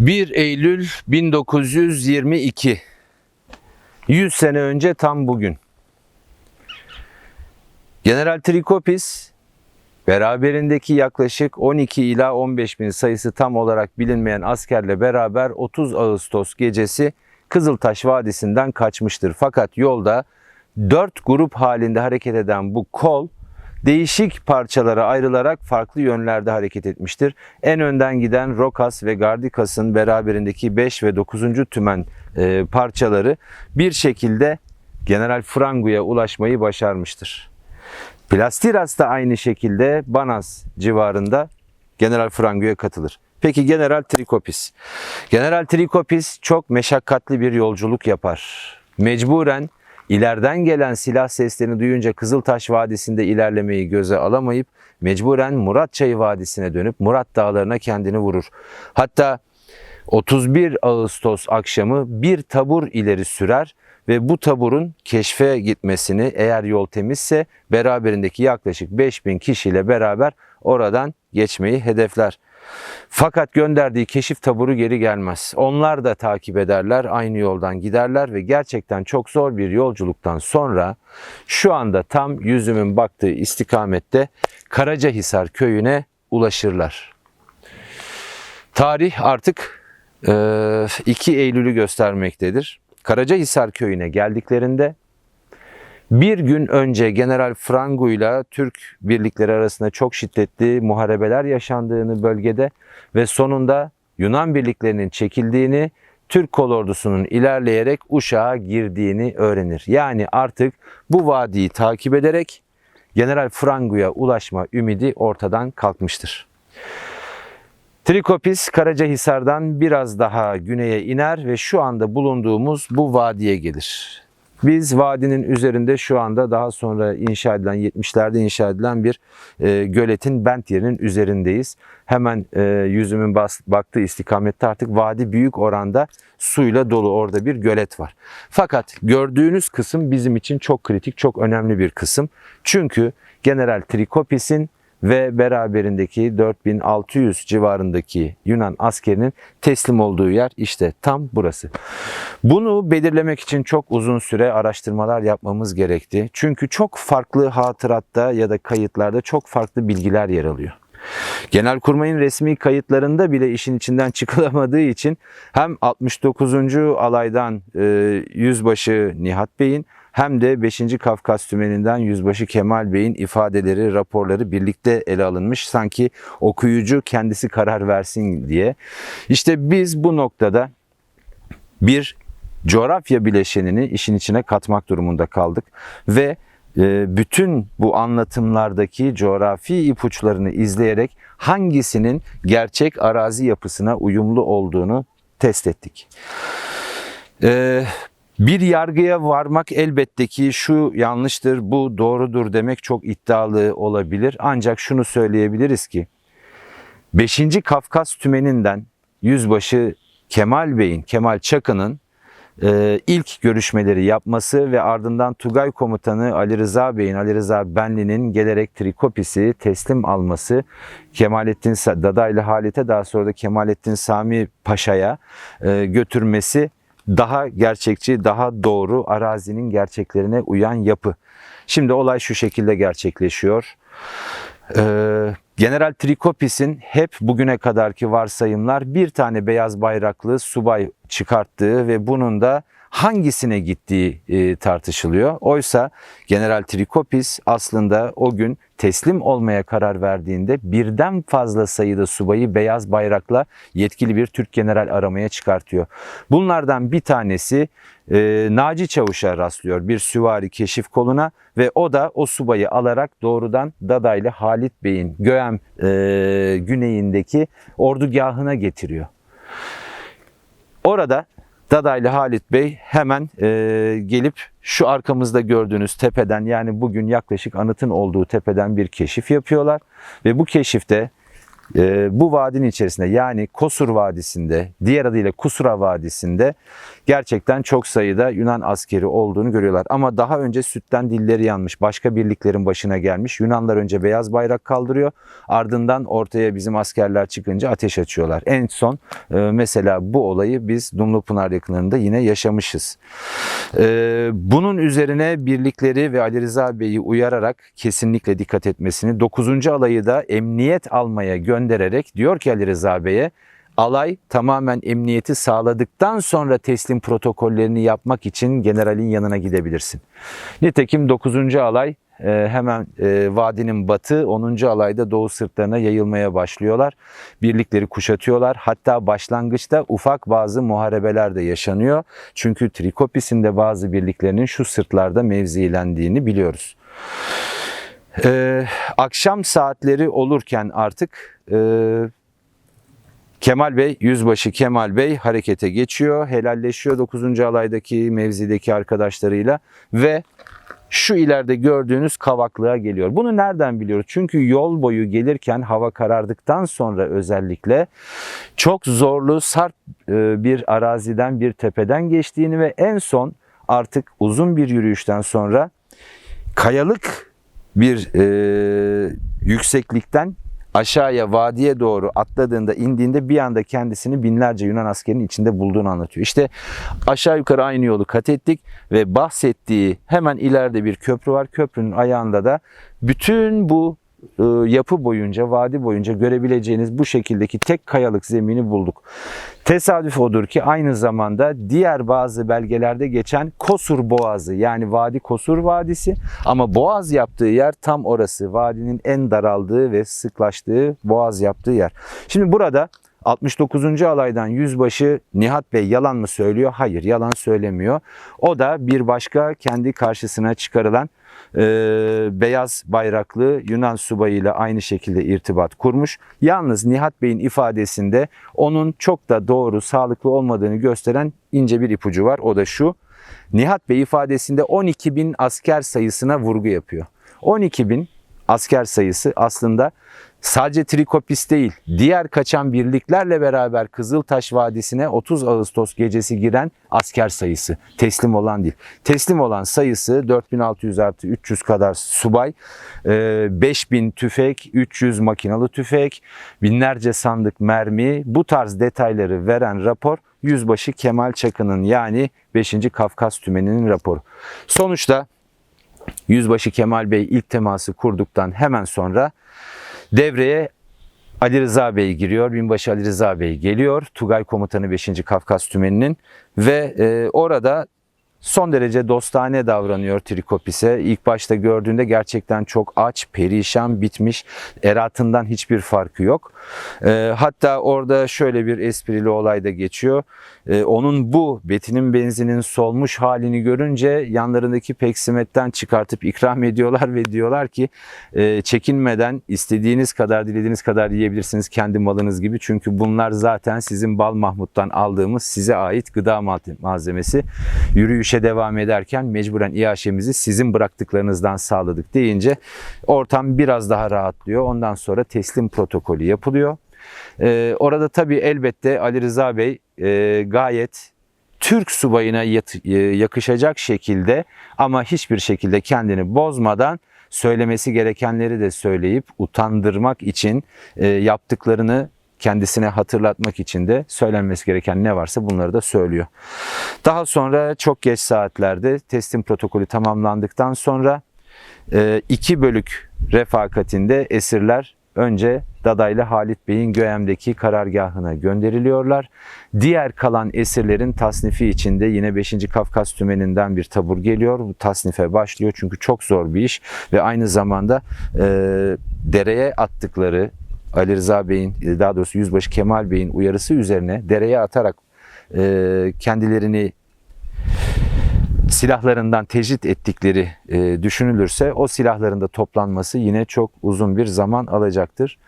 1 Eylül 1922. 100 sene önce tam bugün. General Trikopis beraberindeki yaklaşık 12 ila 15 bin sayısı tam olarak bilinmeyen askerle beraber 30 Ağustos gecesi Kızıltaş Vadisi'nden kaçmıştır. Fakat yolda 4 grup halinde hareket eden bu kol değişik parçalara ayrılarak farklı yönlerde hareket etmiştir. En önden giden Rokas ve Gardikas'ın beraberindeki 5 ve 9. tümen e, parçaları bir şekilde General Frangu'ya ulaşmayı başarmıştır. Plastiras da aynı şekilde Banas civarında General Frangu'ya katılır. Peki General Trikopis. General Trikopis çok meşakkatli bir yolculuk yapar. Mecburen ileriden gelen silah seslerini duyunca Kızıltaş Vadisi'nde ilerlemeyi göze alamayıp mecburen Murat Çayı Vadisi'ne dönüp Murat Dağları'na kendini vurur. Hatta 31 Ağustos akşamı bir tabur ileri sürer ve bu taburun keşfe gitmesini eğer yol temizse beraberindeki yaklaşık 5000 kişiyle beraber oradan geçmeyi hedefler. Fakat gönderdiği keşif taburu geri gelmez. Onlar da takip ederler, aynı yoldan giderler ve gerçekten çok zor bir yolculuktan sonra şu anda tam yüzümün baktığı istikamette Karacahisar köyüne ulaşırlar. Tarih artık e, 2 Eylül'ü göstermektedir. Karacahisar köyüne geldiklerinde bir gün önce General Frango ile Türk birlikleri arasında çok şiddetli muharebeler yaşandığını bölgede ve sonunda Yunan birliklerinin çekildiğini, Türk kolordusunun ilerleyerek Uşak'a girdiğini öğrenir. Yani artık bu vadiyi takip ederek General Frango'ya ulaşma ümidi ortadan kalkmıştır. Trikopis Karacahisar'dan biraz daha güneye iner ve şu anda bulunduğumuz bu vadiye gelir. Biz vadinin üzerinde şu anda daha sonra inşa edilen 70'lerde inşa edilen bir e, göletin bent yerinin üzerindeyiz. Hemen e, yüzümün bas, baktığı istikamette artık vadi büyük oranda suyla dolu orada bir gölet var. Fakat gördüğünüz kısım bizim için çok kritik, çok önemli bir kısım. Çünkü General Trikopis'in ve beraberindeki 4600 civarındaki Yunan askerinin teslim olduğu yer işte tam burası. Bunu belirlemek için çok uzun süre araştırmalar yapmamız gerekti. Çünkü çok farklı hatıratta ya da kayıtlarda çok farklı bilgiler yer alıyor. Genelkurmay'ın resmi kayıtlarında bile işin içinden çıkılamadığı için hem 69. alaydan e, Yüzbaşı Nihat Bey'in hem de 5. Kafkas Tümeninden Yüzbaşı Kemal Bey'in ifadeleri, raporları birlikte ele alınmış. Sanki okuyucu kendisi karar versin diye. İşte biz bu noktada bir coğrafya bileşenini işin içine katmak durumunda kaldık ve e, bütün bu anlatımlardaki coğrafi ipuçlarını izleyerek hangisinin gerçek arazi yapısına uyumlu olduğunu test ettik. Bir yargıya varmak elbette ki şu yanlıştır, bu doğrudur demek çok iddialı olabilir. Ancak şunu söyleyebiliriz ki 5. Kafkas Tümeninden Yüzbaşı Kemal Bey'in, Kemal Çakı'nın e, ilk görüşmeleri yapması ve ardından Tugay Komutanı Ali Rıza Bey'in, Ali Rıza Benli'nin gelerek Trikopis'i teslim alması, Kemalettin Sa- Dadaylı Halit'e daha sonra da Kemalettin Sami Paşa'ya e, götürmesi daha gerçekçi, daha doğru arazinin gerçeklerine uyan yapı. Şimdi olay şu şekilde gerçekleşiyor. Ee, General Trikopis'in hep bugüne kadarki varsayımlar bir tane beyaz bayraklı subay çıkarttığı ve bunun da hangisine gittiği e, tartışılıyor. Oysa General Trikopis aslında o gün teslim olmaya karar verdiğinde birden fazla sayıda subayı beyaz bayrakla yetkili bir Türk general aramaya çıkartıyor. Bunlardan bir tanesi e, Naci Çavuş'a rastlıyor bir süvari keşif koluna ve o da o subayı alarak doğrudan Dadaylı Halit Bey'in Göğem e, güneyindeki ordugahına getiriyor. Orada Dadaylı Halit Bey hemen e, gelip şu arkamızda gördüğünüz tepeden yani bugün yaklaşık anıtın olduğu tepeden bir keşif yapıyorlar. Ve bu keşifte e, bu vadinin içerisinde yani Kosur Vadisi'nde, diğer adıyla Kusura Vadisi'nde gerçekten çok sayıda Yunan askeri olduğunu görüyorlar. Ama daha önce sütten dilleri yanmış, başka birliklerin başına gelmiş. Yunanlar önce beyaz bayrak kaldırıyor, ardından ortaya bizim askerler çıkınca ateş açıyorlar. En son e, mesela bu olayı biz Dumlupınar yakınlarında yine yaşamışız. E, bunun üzerine birlikleri ve Ali Rıza Bey'i uyararak kesinlikle dikkat etmesini 9. alayı da emniyet almaya göndererek diyor ki Ali Rıza Bey'e alay tamamen emniyeti sağladıktan sonra teslim protokollerini yapmak için generalin yanına gidebilirsin. Nitekim 9. alay e, hemen e, vadinin batı 10. alayda doğu sırtlarına yayılmaya başlıyorlar. Birlikleri kuşatıyorlar. Hatta başlangıçta ufak bazı muharebeler de yaşanıyor. Çünkü Trikopis'in de bazı birliklerinin şu sırtlarda mevzilendiğini biliyoruz. Ee, akşam saatleri olurken artık e, Kemal Bey, Yüzbaşı Kemal Bey harekete geçiyor, helalleşiyor 9. alaydaki mevzideki arkadaşlarıyla ve şu ileride gördüğünüz kavaklığa geliyor. Bunu nereden biliyoruz? Çünkü yol boyu gelirken hava karardıktan sonra özellikle çok zorlu sarp e, bir araziden bir tepeden geçtiğini ve en son artık uzun bir yürüyüşten sonra kayalık bir e, yükseklikten aşağıya vadiye doğru atladığında indiğinde bir anda kendisini binlerce Yunan askerinin içinde bulduğunu anlatıyor. İşte aşağı yukarı aynı yolu kat ettik ve bahsettiği hemen ileride bir köprü var. Köprünün ayağında da bütün bu yapı boyunca, vadi boyunca görebileceğiniz bu şekildeki tek kayalık zemini bulduk. Tesadüf odur ki aynı zamanda diğer bazı belgelerde geçen Kosur Boğazı yani Vadi Kosur Vadisi ama boğaz yaptığı yer tam orası. Vadinin en daraldığı ve sıklaştığı boğaz yaptığı yer. Şimdi burada 69. alaydan yüzbaşı Nihat Bey yalan mı söylüyor? Hayır yalan söylemiyor. O da bir başka kendi karşısına çıkarılan e, beyaz bayraklı Yunan subayıyla aynı şekilde irtibat kurmuş. Yalnız Nihat Bey'in ifadesinde onun çok da doğru, sağlıklı olmadığını gösteren ince bir ipucu var. O da şu. Nihat Bey ifadesinde 12 bin asker sayısına vurgu yapıyor. 12 bin asker sayısı aslında sadece Trikopis değil, diğer kaçan birliklerle beraber Kızıltaş Vadisi'ne 30 Ağustos gecesi giren asker sayısı. Teslim olan değil. Teslim olan sayısı 4600 artı 300 kadar subay, e, 5000 tüfek, 300 makinalı tüfek, binlerce sandık mermi bu tarz detayları veren rapor Yüzbaşı Kemal Çakı'nın yani 5. Kafkas Tümeni'nin raporu. Sonuçta Yüzbaşı Kemal Bey ilk teması kurduktan hemen sonra devreye Ali Rıza Bey giriyor. Binbaşı Ali Rıza Bey geliyor. Tugay Komutanı 5. Kafkas Tümeni'nin ve e, orada son derece dostane davranıyor Trikopis'e. İlk başta gördüğünde gerçekten çok aç, perişan, bitmiş. Eratından hiçbir farkı yok. E, hatta orada şöyle bir esprili olay da geçiyor. E, onun bu Betin'in benzinin solmuş halini görünce yanlarındaki peksimetten çıkartıp ikram ediyorlar ve diyorlar ki e, çekinmeden istediğiniz kadar, dilediğiniz kadar yiyebilirsiniz kendi malınız gibi. Çünkü bunlar zaten sizin Bal Mahmut'tan aldığımız size ait gıda malzemesi. Yürüyüş işe devam ederken mecburen iaşemizi sizin bıraktıklarınızdan sağladık deyince ortam biraz daha rahatlıyor. Ondan sonra teslim protokolü yapılıyor. Ee, orada tabii elbette Ali Rıza Bey e, gayet Türk subayına e, yakışacak şekilde ama hiçbir şekilde kendini bozmadan söylemesi gerekenleri de söyleyip utandırmak için e, yaptıklarını kendisine hatırlatmak için de söylenmesi gereken ne varsa bunları da söylüyor. Daha sonra çok geç saatlerde teslim protokolü tamamlandıktan sonra e, iki bölük refakatinde esirler önce Dadaylı Halit Bey'in Göğem'deki karargahına gönderiliyorlar. Diğer kalan esirlerin tasnifi içinde yine 5. Kafkas Tümeninden bir tabur geliyor. Bu tasnife başlıyor çünkü çok zor bir iş ve aynı zamanda e, dereye attıkları Ali Rıza Bey'in daha doğrusu Yüzbaşı Kemal Bey'in uyarısı üzerine dereye atarak e, kendilerini silahlarından tecrit ettikleri e, düşünülürse o silahların da toplanması yine çok uzun bir zaman alacaktır.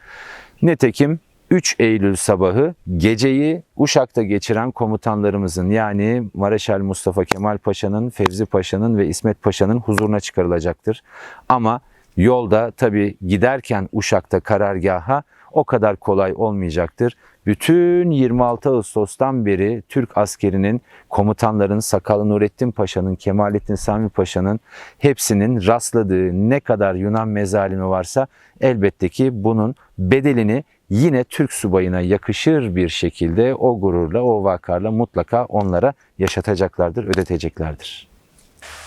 Nitekim 3 Eylül sabahı geceyi Uşak'ta geçiren komutanlarımızın yani Mareşal Mustafa Kemal Paşa'nın, Fevzi Paşa'nın ve İsmet Paşa'nın huzuruna çıkarılacaktır. Ama yolda tabi giderken Uşak'ta karargaha o kadar kolay olmayacaktır. Bütün 26 Ağustos'tan beri Türk askerinin, komutanların, Sakalı Nurettin Paşa'nın, Kemalettin Sami Paşa'nın hepsinin rastladığı ne kadar Yunan mezalimi varsa elbette ki bunun bedelini yine Türk subayına yakışır bir şekilde o gururla, o vakarla mutlaka onlara yaşatacaklardır, ödeteceklerdir.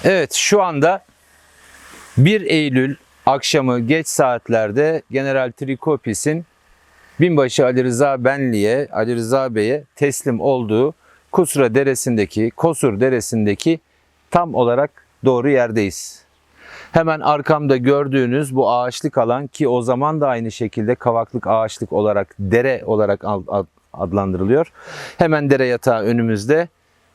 Evet şu anda 1 Eylül akşamı geç saatlerde General Trikopis'in binbaşı Ali Rıza Benli'ye, Ali Rıza Bey'e teslim olduğu Kusra Deresi'ndeki, Kosur Deresi'ndeki tam olarak doğru yerdeyiz. Hemen arkamda gördüğünüz bu ağaçlık alan ki o zaman da aynı şekilde kavaklık ağaçlık olarak dere olarak adlandırılıyor. Hemen dere yatağı önümüzde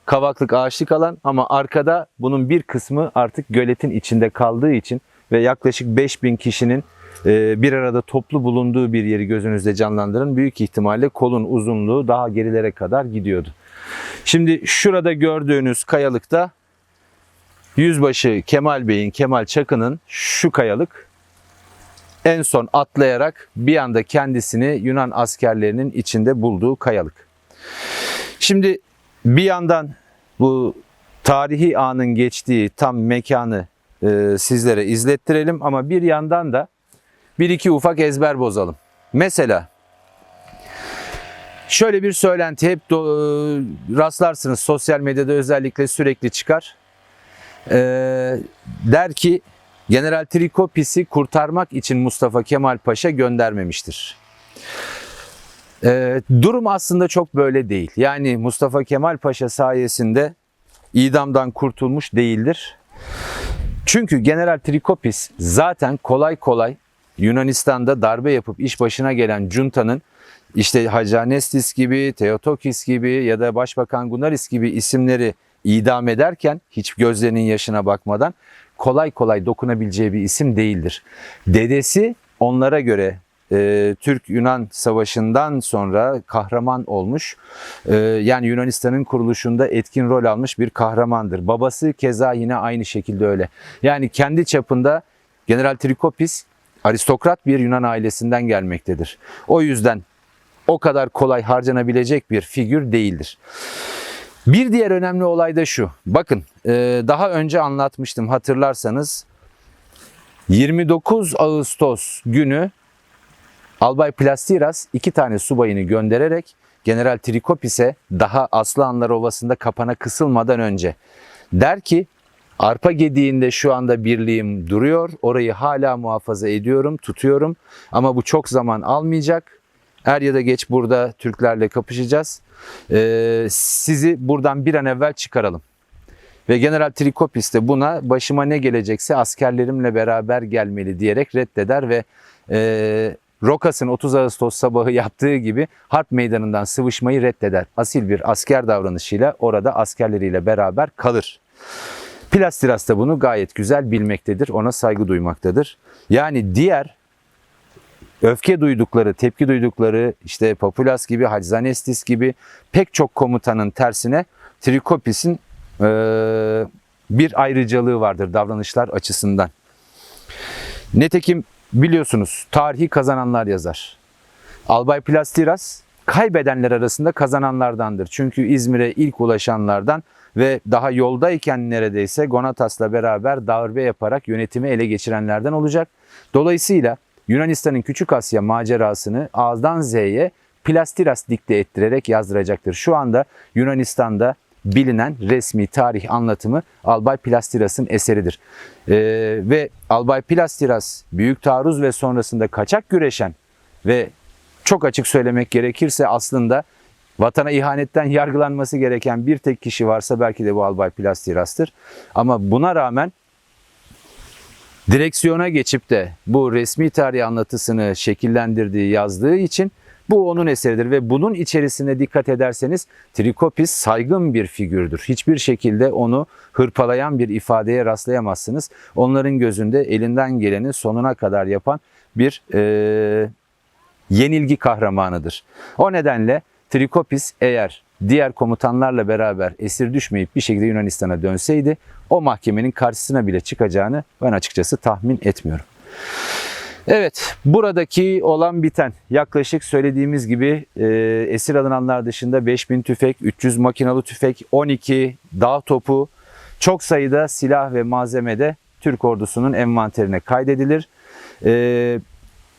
kavaklık ağaçlık alan ama arkada bunun bir kısmı artık göletin içinde kaldığı için ve yaklaşık 5000 kişinin e, bir arada toplu bulunduğu bir yeri gözünüzde canlandırın. Büyük ihtimalle kolun uzunluğu daha gerilere kadar gidiyordu. Şimdi şurada gördüğünüz kayalıkta Yüzbaşı Kemal Bey'in, Kemal Çakı'nın şu kayalık en son atlayarak bir anda kendisini Yunan askerlerinin içinde bulduğu kayalık. Şimdi bir yandan bu tarihi anın geçtiği tam mekanı e, sizlere izlettirelim ama bir yandan da bir iki ufak ezber bozalım. Mesela şöyle bir söylenti hep e, rastlarsınız sosyal medyada özellikle sürekli çıkar. E, der ki General Trikopis'i kurtarmak için Mustafa Kemal Paşa göndermemiştir. E, durum aslında çok böyle değil. Yani Mustafa Kemal Paşa sayesinde idamdan kurtulmuş değildir. Çünkü General Trikopis zaten kolay kolay Yunanistan'da darbe yapıp iş başına gelen junta'nın işte Hacanestis gibi, Theotokis gibi ya da Başbakan Gunaris gibi isimleri idam ederken hiç gözlerinin yaşına bakmadan kolay kolay dokunabileceği bir isim değildir. Dedesi onlara göre e, Türk-Yunan savaşından sonra kahraman olmuş. E, yani Yunanistan'ın kuruluşunda etkin rol almış bir kahramandır. Babası keza yine aynı şekilde öyle. Yani kendi çapında General Trikopis aristokrat bir Yunan ailesinden gelmektedir. O yüzden o kadar kolay harcanabilecek bir figür değildir. Bir diğer önemli olay da şu. Bakın e, daha önce anlatmıştım hatırlarsanız 29 Ağustos günü Albay Plastiras iki tane subayını göndererek General Trikopis'e daha Aslanlar Ovası'nda kapana kısılmadan önce der ki Arpa gediğinde şu anda birliğim duruyor. Orayı hala muhafaza ediyorum, tutuyorum. Ama bu çok zaman almayacak. Er ya da geç burada Türklerle kapışacağız. Ee, sizi buradan bir an evvel çıkaralım. Ve General Trikopis de buna başıma ne gelecekse askerlerimle beraber gelmeli diyerek reddeder ve e, Rokas'ın 30 Ağustos sabahı yaptığı gibi harp meydanından sıvışmayı reddeder. Asil bir asker davranışıyla orada askerleriyle beraber kalır. Plastiras da bunu gayet güzel bilmektedir, ona saygı duymaktadır. Yani diğer öfke duydukları, tepki duydukları işte Populas gibi, Hadzanestis gibi pek çok komutanın tersine Trikopis'in e, bir ayrıcalığı vardır davranışlar açısından. Netekim biliyorsunuz tarihi kazananlar yazar. Albay Plastiras kaybedenler arasında kazananlardandır. Çünkü İzmir'e ilk ulaşanlardan ve daha yoldayken neredeyse Gonatas'la beraber darbe yaparak yönetimi ele geçirenlerden olacak. Dolayısıyla Yunanistan'ın Küçük Asya macerasını A'dan Z'ye Plastiras dikte ettirerek yazdıracaktır. Şu anda Yunanistan'da bilinen resmi tarih anlatımı Albay Plastiras'ın eseridir. Ee, ve Albay Plastiras büyük taarruz ve sonrasında kaçak güreşen ve çok açık söylemek gerekirse aslında vatana ihanetten yargılanması gereken bir tek kişi varsa belki de bu Albay Plastiras'tır. Ama buna rağmen direksiyona geçip de bu resmi tarih anlatısını şekillendirdiği, yazdığı için bu onun eseridir ve bunun içerisine dikkat ederseniz Trikopis saygın bir figürdür. Hiçbir şekilde onu hırpalayan bir ifadeye rastlayamazsınız. Onların gözünde elinden geleni sonuna kadar yapan bir e, yenilgi kahramanıdır. O nedenle Trikopis eğer diğer komutanlarla beraber esir düşmeyip bir şekilde Yunanistan'a dönseydi o mahkemenin karşısına bile çıkacağını ben açıkçası tahmin etmiyorum. Evet, buradaki olan biten yaklaşık söylediğimiz gibi e, esir alınanlar dışında 5000 tüfek, 300 makinalı tüfek, 12 dağ topu, çok sayıda silah ve malzeme de Türk ordusunun envanterine kaydedilir. E,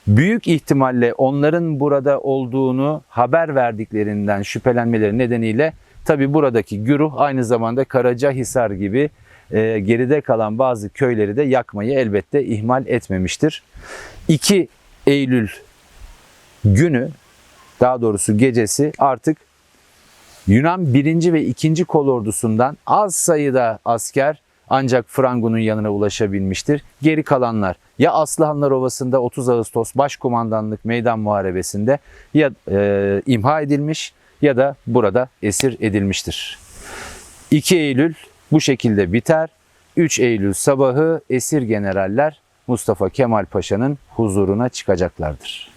büyük ihtimalle onların burada olduğunu haber verdiklerinden şüphelenmeleri nedeniyle tabi buradaki güruh aynı zamanda Karacahisar gibi e, geride kalan bazı köyleri de yakmayı elbette ihmal etmemiştir. 2 Eylül günü daha doğrusu gecesi artık Yunan 1. ve 2. kol ordusundan az sayıda asker ancak Frango'nun yanına ulaşabilmiştir. Geri kalanlar ya Aslıhanlar Ovası'nda 30 Ağustos Başkumandanlık Meydan Muharebesi'nde ya e, imha edilmiş ya da burada esir edilmiştir. 2 Eylül bu şekilde biter. 3 Eylül sabahı esir generaller Mustafa Kemal Paşa'nın huzuruna çıkacaklardır.